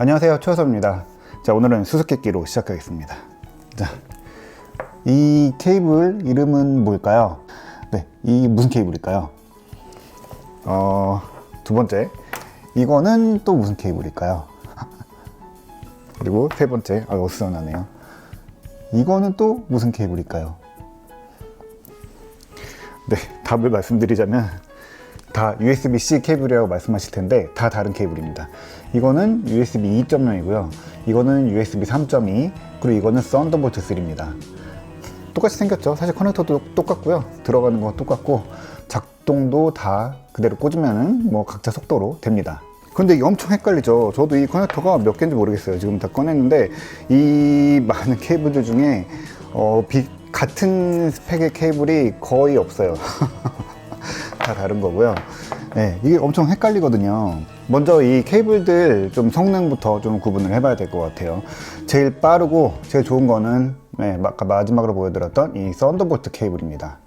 안녕하세요 최호섭입니다 자 오늘은 수수께끼로 시작하겠습니다 자, 이 케이블 이름은 뭘까요? 네, 이 무슨 케이블일까요? 어, 두 번째 이거는 또 무슨 케이블일까요? 그리고 세 번째 아 어수선하네요 이거는 또 무슨 케이블일까요? 네, 답을 말씀드리자면 다 USB-C 케이블이라고 말씀하실 텐데 다 다른 케이블입니다. 이거는 USB 2.0이고요. 이거는 USB 3.2 그리고 이거는 썬더볼트 3입니다. 똑같이 생겼죠. 사실 커넥터도 똑같고요. 들어가는 거 똑같고 작동도 다 그대로 꽂으면은 뭐 각자 속도로 됩니다. 근데 이게 엄청 헷갈리죠. 저도 이 커넥터가 몇 개인지 모르겠어요. 지금 다 꺼냈는데 이 많은 케이블들 중에 어, 비- 같은 스펙의 케이블이 거의 없어요. 다 다른 거고요. 네, 이게 엄청 헷갈리거든요. 먼저 이 케이블들 좀 성능부터 좀 구분을 해봐야 될 것 같아요. 제일 빠르고 제일 좋은 거는 네, 아까 마지막으로 보여드렸던 이 썬더볼트 케이블입니다.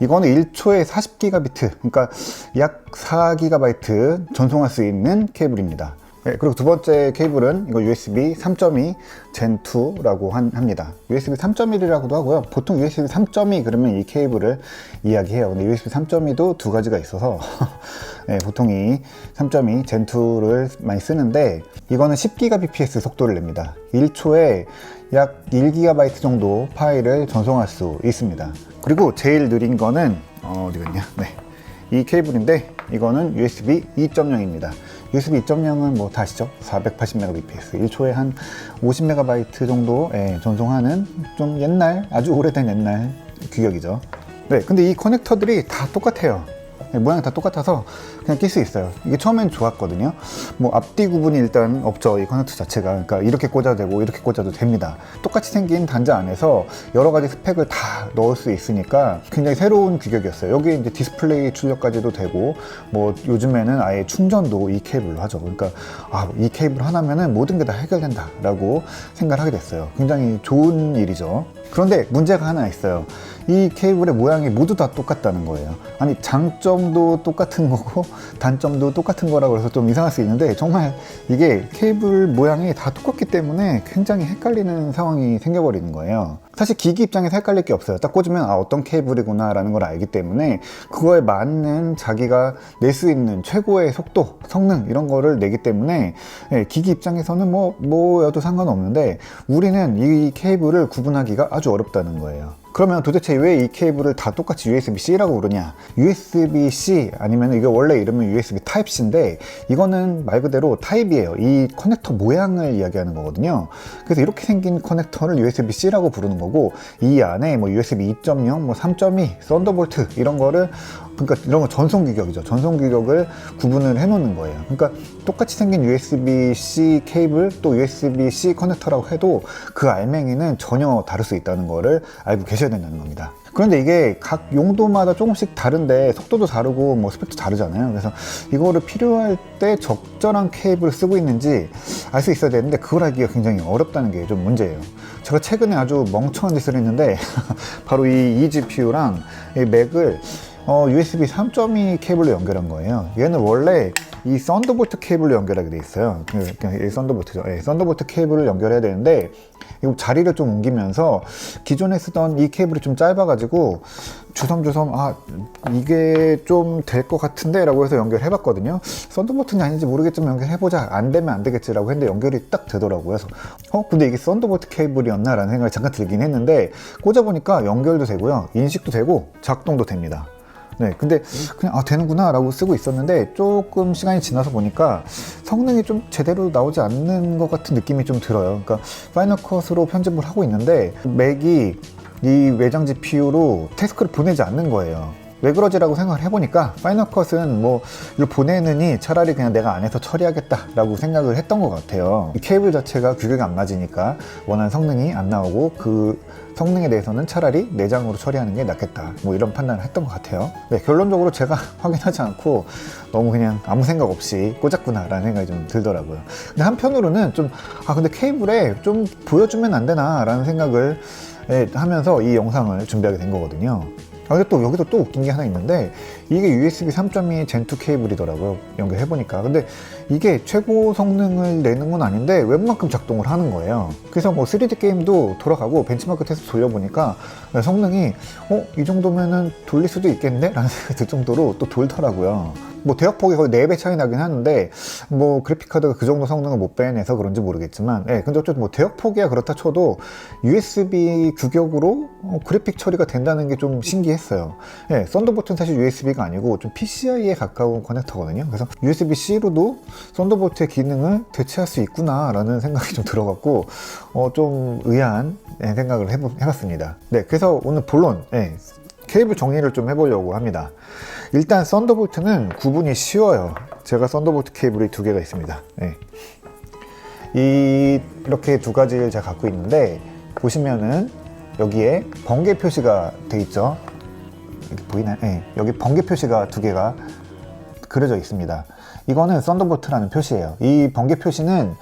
이거는 1초에 40기가비트, 그러니까 약 4기가바이트 전송할 수 있는 케이블입니다. 네, 그리고 두 번째 케이블은 이거 USB 3.2 Gen 2라고 합니다. USB 3.1이라고도 하고요. 보통 USB 3.2 그러면 이 케이블을 이야기해요. 근데 USB 3.2도 두 가지가 있어서 네, 보통 이 3.2 Gen 2를 많이 쓰는데 이거는 10GBps 속도를 냅니다. 1초에 약 1GB 정도 파일을 전송할 수 있습니다. 그리고 제일 느린 거는 어, 어디 갔냐? 네. 이 케이블인데 이거는 USB 2.0입니다. USB 2.0은 뭐다 아시죠? 480mbps, 1초에 한 50MB 정도 예, 전송하는 좀 옛날, 아주 오래된 옛날 규격이죠. 네, 근데 이 커넥터들이 다 똑같아요. 네, 모양이 다 똑같아서 그냥 낄 수 있어요. 이게 처음엔 좋았거든요. 뭐 앞뒤 구분이 일단 없죠. 이 커넥터 자체가. 그러니까 이렇게 꽂아도 되고 이렇게 꽂아도 됩니다. 똑같이 생긴 단자 안에서 여러 가지 스펙을 다 넣을 수 있으니까 굉장히 새로운 규격이었어요. 여기 이제 디스플레이 출력까지도 되고 뭐 요즘에는 아예 충전도 이 케이블로 하죠. 그러니까 아, 이 케이블 하나면은 모든 게 다 해결된다라고 생각을 하게 됐어요. 굉장히 좋은 일이죠. 그런데 문제가 하나 있어요. 이 케이블의 모양이 모두 다 똑같다는 거예요. 아니 장점도 똑같은 거고 단점도 똑같은 거라고 해서 좀 이상할 수 있는데 정말 이게 케이블 모양이 다 똑같기 때문에 굉장히 헷갈리는 상황이 생겨버리는 거예요. 사실 기기 입장에서 헷갈릴 게 없어요. 딱 꽂으면 아 어떤 케이블이구나 라는 걸 알기 때문에 그거에 맞는 자기가 낼 수 있는 최고의 속도, 성능 이런 거를 내기 때문에 예, 기기 입장에서는 뭐 뭐여도 상관없는데 우리는 이 케이블을 구분하기가 아주 어렵다는 거예요. 그러면 도대체 왜 이 케이블을 다 똑같이 USB-C라고 부르냐? USB-C 아니면 이게 원래 이름은 USB Type-C인데 이거는 말 그대로 타입이에요. 이 커넥터 모양을 이야기하는 거거든요. 그래서 이렇게 생긴 커넥터를 USB-C라고 부르는 거고 이 안에 뭐 USB 2.0, 뭐 3.2, 썬더볼트 이런 거를 그러니까 이런 거 전송 규격이죠. 전송 규격을 구분을 해 놓는 거예요. 그러니까 똑같이 생긴 USB-C 케이블 또 USB-C 커넥터라고 해도 그 알맹이는 전혀 다를 수 있다는 거를 알고 계셔야 된다는 겁니다. 그런데 이게 각 용도마다 조금씩 다른데 속도도 다르고 뭐 스펙도 다르잖아요. 그래서 이거를 필요할 때 적절한 케이블을 쓰고 있는지 알 수 있어야 되는데 그걸 알기가 굉장히 어렵다는 게 좀 문제예요. 제가 최근에 아주 멍청한 짓을 했는데 바로 이 eGPU랑 이 맥을 어, USB 3.2 케이블로 연결한 거예요. 얘는 원래 이 썬더볼트 케이블로 연결하게 돼 있어요. 그, 그, 이 썬더볼트죠. 예, 썬더볼트 케이블을 연결해야 되는데 이거 자리를 좀 옮기면서 기존에 쓰던 이 케이블이 좀 짧아가지고 주섬주섬 아 이게 좀 될 것 같은데라고 해서 연결해 봤거든요. 썬더볼트는 아닌지 모르겠지만 연결해 보자. 안 되면 안 되겠지라고 했는데 연결이 딱 되더라고요. 그래서 어 근데 이게 썬더볼트 케이블이었나라는 생각이 잠깐 들긴 했는데 꽂아 보니까 연결도 되고요, 인식도 되고 작동도 됩니다. 네, 근데 그냥 아 되는구나라고 쓰고 있었는데 조금 시간이 지나서 보니까 성능이 좀 제대로 나오지 않는 것 같은 느낌이 좀 들어요. 그러니까 파이널 컷으로 편집을 하고 있는데 맥이 이 외장 GPU로 태스크를 보내지 않는 거예요. 왜 그러지라고 생각을 해보니까 파이널 컷은 뭐 이걸 보내느니 차라리 그냥 내가 안에서 처리하겠다라고 생각을 했던 것 같아요. 이 케이블 자체가 규격이 안 맞으니까 원하는 성능이 안 나오고 그 성능에 대해서는 차라리 내장으로 처리하는 게 낫겠다. 뭐 이런 판단을 했던 것 같아요. 네, 결론적으로 제가 확인하지 않고 너무 그냥 아무 생각 없이 꽂았구나 라는 생각이 좀 들더라고요. 근데 한편으로는 좀, 아, 근데 케이블에 좀 보여주면 안 되나 라는 생각을 예, 하면서 이 영상을 준비하게 된 거거든요. 아, 근데 또 여기도 또 웃긴 게 하나 있는데 이게 USB 3.2 젠2 케이블이더라고요. 연결해보니까. 근데 이게 최고 성능을 내는 건 아닌데 웬만큼 작동을 하는 거예요. 그래서 뭐 3D 게임도 돌아가고 벤치마크 테스트 돌려보니까 성능이 어? 이 정도면은 돌릴 수도 있겠네? 라는 생각이 들 정도로 또 돌더라고요. 뭐 대역폭이 거의 4배 차이 나긴 하는데 뭐 그래픽카드가 그 정도 성능을 못 빼내서 그런지 모르겠지만 예, 근데 어쨌든 뭐 대역폭이야 그렇다 쳐도 USB 규격으로 어, 그래픽 처리가 된다는 게 좀 신기했어요. 예, 썬더볼트는 사실 USB가 아니고 좀 PCI에 가까운 커넥터거든요. 그래서 USB-C로도 썬더볼트의 기능을 대체할 수 있구나 라는 생각이 좀 들어갖고 어, 좀 의아한 예, 생각을 해보, 해봤습니다. 네, 그래서 오늘 본론 예, 케이블 정리를 좀 해보려고 합니다. 일단 썬더볼트는 구분이 쉬워요. 제가 썬더볼트 케이블이 두 개가 있습니다. 네. 이, 이렇게 두 가지를 제가 갖고 있는데 보시면은 여기에 번개 표시가 돼 있죠. 이렇게 보이나요? 네. 여기 번개 표시가 두 개가 그려져 있습니다. 이거는 썬더볼트라는 표시예요. 이 번개 표시는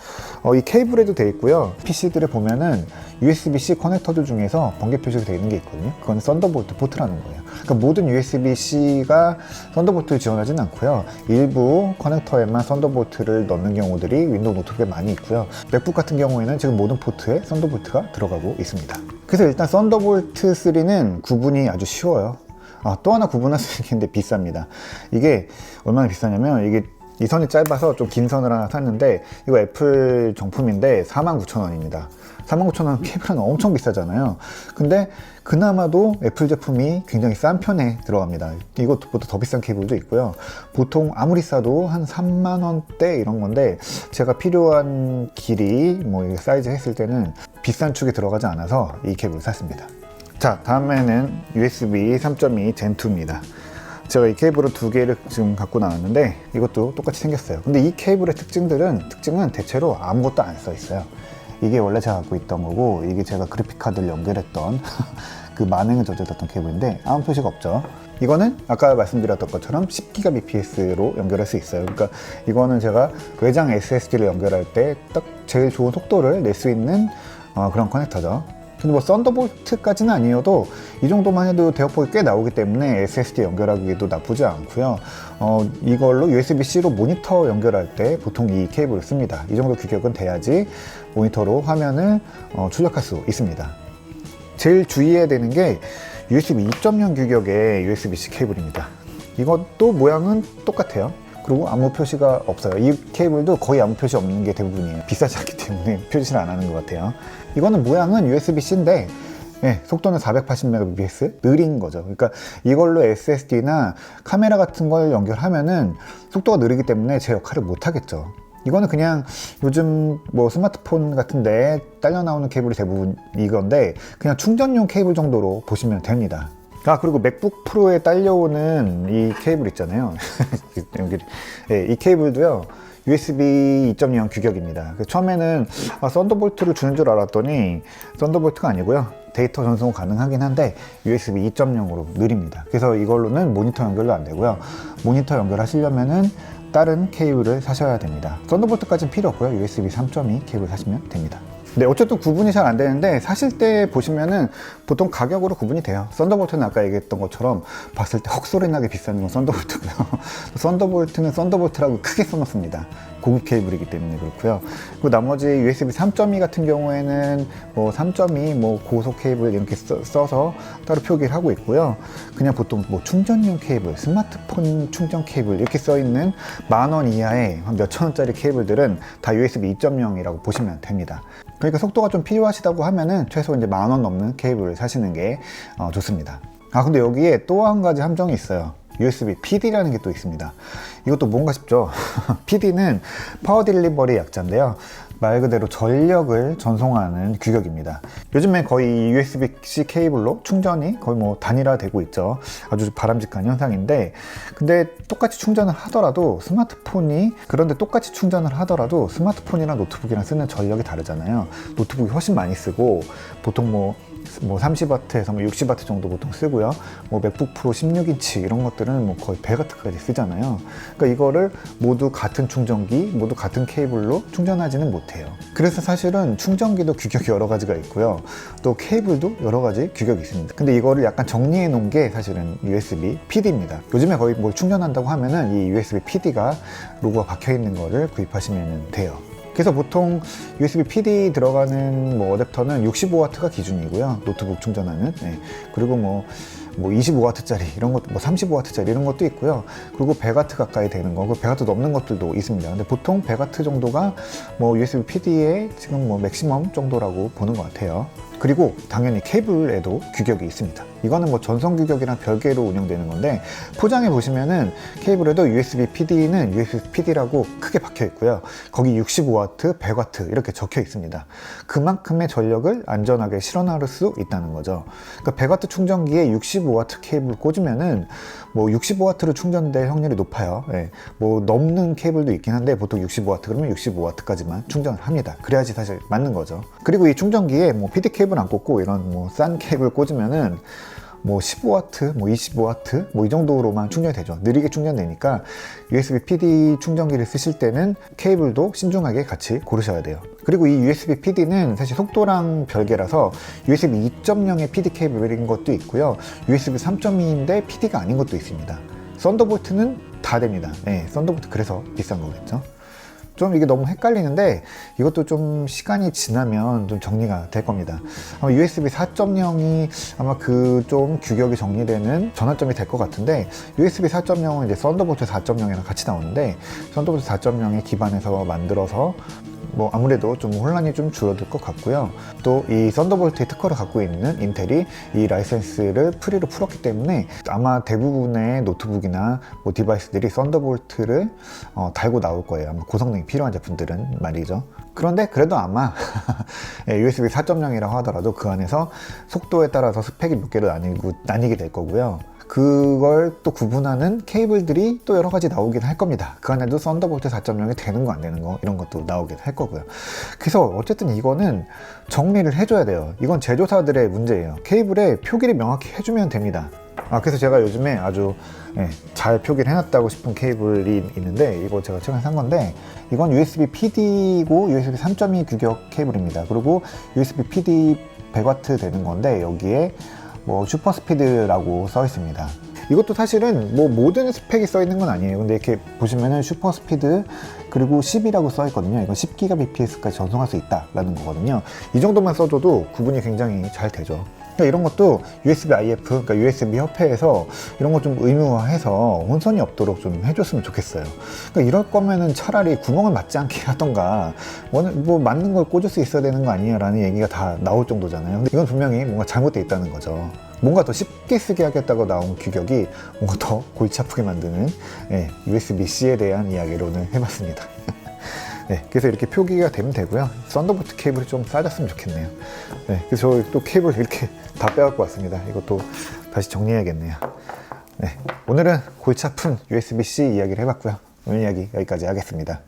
어, 이 케이블에도 되어 있고요. PC들에 보면은 USB-C 커넥터들 중에서 번개 표시가 되어 있는 게 있거든요. 그건 썬더볼트 포트라는 거예요. 그러니까 모든 USB-C가 썬더볼트를 지원하지는 않고요. 일부 커넥터에만 썬더볼트를 넣는 경우들이 윈도우 노트북에 많이 있고요. 맥북 같은 경우에는 지금 모든 포트에 썬더볼트가 들어가고 있습니다. 그래서 일단 썬더볼트 3는 구분이 아주 쉬워요. 아, 또 하나 구분할 수 있는데 비쌉니다. 이게 얼마나 비싸냐면 이게 이 선이 짧아서 좀 긴 선을 하나 샀는데 이거 애플 정품인데 49,000원입니다. 49,000원 케이블은 엄청 비싸잖아요. 근데 그나마도 애플 제품이 굉장히 싼 편에 들어갑니다. 이것보다 더 비싼 케이블도 있고요. 보통 아무리 싸도 한 3만 원대 이런 건데 제가 필요한 길이 뭐 사이즈 했을 때는 비싼 축에 들어가지 않아서 이 케이블을 샀습니다. 자, 다음에는 USB 3.2 젠2입니다. 제가 이 케이블을 두 개를 지금 갖고 나왔는데 이것도 똑같이 생겼어요. 근데 이 케이블의 특징들은 특징은 대체로 아무것도 안 써 있어요. 이게 원래 제가 갖고 있던 거고 이게 제가 그래픽 카드를 연결했던 그 만행을 저지렀던 케이블인데 아무 표시가 없죠. 이거는 아까 말씀드렸던 것처럼 10GBps로 연결할 수 있어요. 그러니까 이거는 제가 외장 SSD를 연결할 때 딱 제일 좋은 속도를 낼 수 있는 어, 그런 커넥터죠. 근데 뭐 썬더볼트까지는 아니어도 이 정도만 해도 대역폭이 꽤 나오기 때문에 SSD 연결하기도 나쁘지 않고요. 어, 이걸로 USB-C로 모니터 연결할 때 보통 이 케이블을 씁니다. 이 정도 규격은 돼야지 모니터로 화면을 어, 출력할 수 있습니다. 제일 주의해야 되는 게 USB 2.0 규격의 USB-C 케이블입니다. 이것도 모양은 똑같아요. 그리고 아무 표시가 없어요. 이 케이블도 거의 아무 표시 없는 게 대부분이에요. 비싸지 않기 때문에 표시를 안 하는 것 같아요. 이거는 모양은 USB-C인데 네, 속도는 480mbps 느린 거죠. 그러니까 이걸로 SSD나 카메라 같은 걸 연결하면은 속도가 느리기 때문에 제 역할을 못 하겠죠. 이거는 그냥 요즘 뭐 스마트폰 같은데 딸려 나오는 케이블이 대부분 이건데 그냥 충전용 케이블 정도로 보시면 됩니다. 아 그리고 맥북 프로에 딸려오는 이 케이블 있잖아요. 여기 네, 이 케이블도요. USB 2.0 규격입니다. 처음에는 아, 썬더볼트를 주는 줄 알았더니 썬더볼트가 아니고요. 데이터 전송 가능하긴 한데 USB 2.0으로 느립니다. 그래서 이걸로는 모니터 연결도 안 되고요. 모니터 연결하시려면은 다른 케이블을 사셔야 됩니다. 썬더볼트까지는 필요 없고요. USB 3.2 케이블 사시면 됩니다. 네, 어쨌든 구분이 잘 안 되는데 사실 때 보시면은 보통 가격으로 구분이 돼요. 썬더볼트는 아까 얘기했던 것처럼 봤을 때 헉소리 나게 비싼 건 썬더볼트고요. 썬더볼트는 썬더볼트라고 크게 써놓습니다. 고급 케이블이기 때문에 그렇고요. 그리고 나머지 USB 3.2 같은 경우에는 뭐 3.2 뭐 고속 케이블 이렇게 써, 서 따로 표기를 하고 있고요. 그냥 보통 뭐 충전용 케이블, 스마트폰 충전 케이블 이렇게 써 있는 만 원 이하의 한 몇천 원짜리 케이블들은 다 USB 2.0이라고 보시면 됩니다. 그러니까 속도가 좀 필요하시다고 하면은 최소 이제 만 원 넘는 케이블을 사시는 게 어, 좋습니다. 아 근데 여기에 또 한 가지 함정이 있어요. USB PD라는 게 또 있습니다. 이것도 뭔가 싶죠? PD는 파워 딜리버리 약자인데요. 말 그대로 전력을 전송하는 규격입니다. 요즘에 거의 USB-C 케이블로 충전이 거의 뭐 단일화되고 있죠. 아주 바람직한 현상인데, 근데 똑같이 충전을 하더라도 스마트폰이 그런데 똑같이 충전을 하더라도 스마트폰이랑 노트북이랑 쓰는 전력이 다르잖아요. 노트북이 훨씬 많이 쓰고 보통 뭐 뭐 30W에서 뭐 60W 정도 보통 쓰고요. 뭐 맥북 프로 16인치 이런 것들은 뭐 거의 100W까지 쓰잖아요. 그러니까 이거를 모두 같은 충전기, 모두 같은 케이블로 충전하지는 못해요. 그래서 사실은 충전기도 규격이 여러 가지가 있고요. 또 케이블도 여러 가지 규격이 있습니다. 근데 이거를 약간 정리해 놓은 게 사실은 USB PD입니다. 요즘에 거의 뭘 충전한다고 하면은 이 USB PD가 로고가 박혀 있는 거를 구입하시면 돼요. 그래서 보통 USB PD 들어가는 뭐 어댑터는 65W가 기준이고요. 노트북 충전하는. 네. 그리고 뭐, 뭐 25W짜리 이런 것, 뭐 35W짜리 이런 것도 있고요. 그리고 100W 가까이 되는 거, 그 100W 넘는 것들도 있습니다. 근데 보통 100W 정도가 뭐 USB PD의 지금 뭐 맥시멈 정도라고 보는 것 같아요. 그리고 당연히 케이블에도 규격이 있습니다. 이거는 뭐 전송 규격이랑 별개로 운영되는 건데 포장해 보시면은 케이블에도 USB PD는 USB PD라고 크게 박혀 있고요. 거기 65W, 100W 이렇게 적혀 있습니다. 그만큼의 전력을 안전하게 실어나를 수 있다는 거죠. 그러니까 100W 충전기에 65W 케이블 꽂으면은 뭐 65W로 충전될 확률이 높아요. 예. 뭐 넘는 케이블도 있긴 한데 보통 65W 그러면 65W까지만 충전을 합니다. 그래야지 사실 맞는 거죠. 그리고 이 충전기에 뭐 PD 케이블 안 꽂고 이런 뭐 싼 케이블 꽂으면은 뭐 15W, 뭐 25W, 뭐 이 정도로만 충전이 되죠. 느리게 충전되니까 USB PD 충전기를 쓰실 때는 케이블도 신중하게 같이 고르셔야 돼요. 그리고 이 USB PD는 사실 속도랑 별개라서 USB 2.0의 PD 케이블인 것도 있고요. USB 3.2인데 PD가 아닌 것도 있습니다. 썬더볼트는 다 됩니다. 네, 썬더볼트 그래서 비싼 거겠죠. 좀 이게 너무 헷갈리는데 이것도 좀 시간이 지나면 좀 정리가 될 겁니다. 아마 USB 4.0이 아마 그 좀 규격이 정리되는 전환점이 될 것 같은데 USB 4.0은 이제 썬더볼트 4.0이랑 같이 나오는데 썬더볼트 4.0에 기반해서 만들어서 뭐 아무래도 좀 혼란이 좀 줄어들 것 같고요. 또 이 썬더볼트의 특허를 갖고 있는 인텔이 이 라이센스를 프리로 풀었기 때문에 아마 대부분의 노트북이나 뭐 디바이스들이 썬더볼트를 어, 달고 나올 거예요. 아마 고성능이 필요한 제품들은 말이죠. 그런데 그래도 아마 예, USB 4.0이라고 하더라도 그 안에서 속도에 따라서 스펙이 몇 개로 나뉘고, 나뉘게 될 거고요. 그걸 또 구분하는 케이블들이 또 여러 가지 나오긴 할 겁니다. 그 안에도 썬더볼트 4.0이 되는 거 안 되는 거 이런 것도 나오긴 할 거고요. 그래서 어쨌든 이거는 정리를 해줘야 돼요. 이건 제조사들의 문제예요. 케이블에 표기를 명확히 해주면 됩니다. 아 그래서 제가 요즘에 아주 예, 잘 표기를 해놨다고 싶은 케이블이 있는데 이거 제가 최근에 산 건데 이건 USB PD고 USB 3.2 규격 케이블입니다. 그리고 USB PD 100W 되는 건데 여기에 뭐 슈퍼 스피드라고 써 있습니다. 이것도 사실은 뭐 모든 스펙이 써 있는 건 아니에요. 근데 이렇게 보시면은 슈퍼 스피드 그리고 10이라고 써 있거든요. 이건 10GBps까지 전송할 수 있다라는 거거든요. 이 정도만 써줘도 구분이 굉장히 잘 되죠. 그러니까 이런 것도 USB IF, 그러니까 USB 협회에서 이런 거 좀 의무화해서 혼선이 없도록 좀 해줬으면 좋겠어요. 그러니까 이럴 거면은 차라리 구멍을 맞지 않게 하던가 뭐, 뭐 맞는 걸 꽂을 수 있어야 되는 거 아니냐라는 얘기가 다 나올 정도잖아요. 근데 이건 분명히 뭔가 잘못돼 있다는 거죠. 뭔가 더 쉽게 쓰게 하겠다고 나온 규격이 뭔가 더 골치 아프게 만드는 예, USB-C에 대한 이야기를 오늘 해봤습니다. 네, 그래서 이렇게 표기가 되면 되고요. 썬더볼트 케이블이 좀 싸졌으면 좋겠네요. 네, 그래서 저 또 케이블 이렇게 다 빼갖고 왔습니다. 이것도 다시 정리해야겠네요. 네, 오늘은 골치 아픈 USB-C 이야기를 해봤고요. 오늘 이야기 여기까지 하겠습니다.